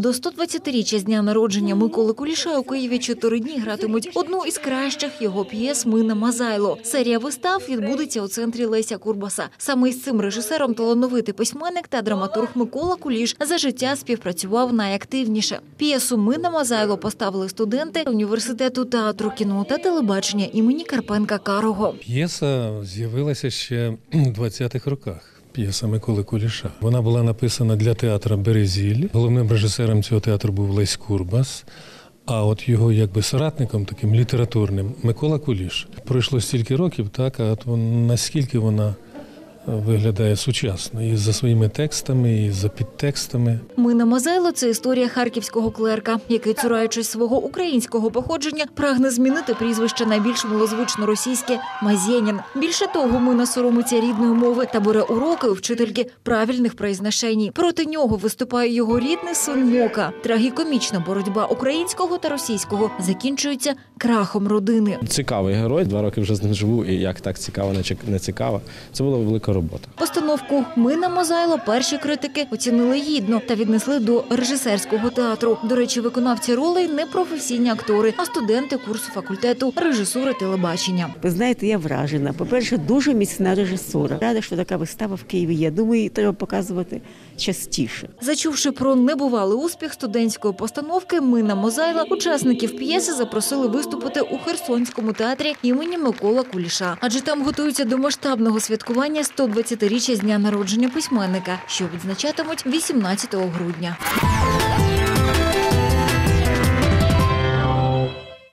До 120-річчя з дня народження Миколи Куліша у Києві чотири дні гратимуть одну із кращих його п'єс Мина Мазайло. Серія вистав відбудеться у центрі Леся Курбаса. Саме із цим режисером талановитий письменник та драматург Микола Куліш за життя співпрацював найактивніше. П'єсу Мина Мазайло поставили студенти університету театру кіно та телебачення імені Карпенка Карого. П'єса з'явилася ще в 20-х роках. П'єса Миколи Куліша. Вона була написана для театру Березіль. Головним режисером цього театру був Лесь Курбас. А от його якби соратником, таким літературним, Микола Куліш. Пройшло стільки років, так, а от наскільки вона виглядає сучасно і за своїми текстами, і за підтекстами. Мина Мазайло це історія харківського клерка, який, цураючись свого українського походження, прагне змінити прізвище найбільш милозвучно російське Мазєнін. Більше того, Мина соромиться рідної мови та бере уроки у вчительки правильних произношень. Проти нього виступає його рідний син Мока. Трагікомічна боротьба українського та російського закінчується крахом родини. Цікавий герой. Два роки вже з ним живу, і як так цікаво, не цікаво. Це була велика робота. Постановку Мина Мозайло перші критики оцінили гідно та віднесли до режисерського театру. До речі, виконавці ролей не професійні актори, а студенти курсу факультету режисури телебачення. Ви знаєте, я вражена. По-перше, дуже міцна режисура. Рада, що така вистава в Києві є. Думаю, її треба показувати частіше. Зачувши про небувалий успіх студентської постановки Мина Мозайла, учасників п'єси запросили виступити у Херсонському театрі імені Микола Куліша, адже там готуються до масштабного святкування 120-річчя з дня народження письменника, що відзначатимуть 18 грудня.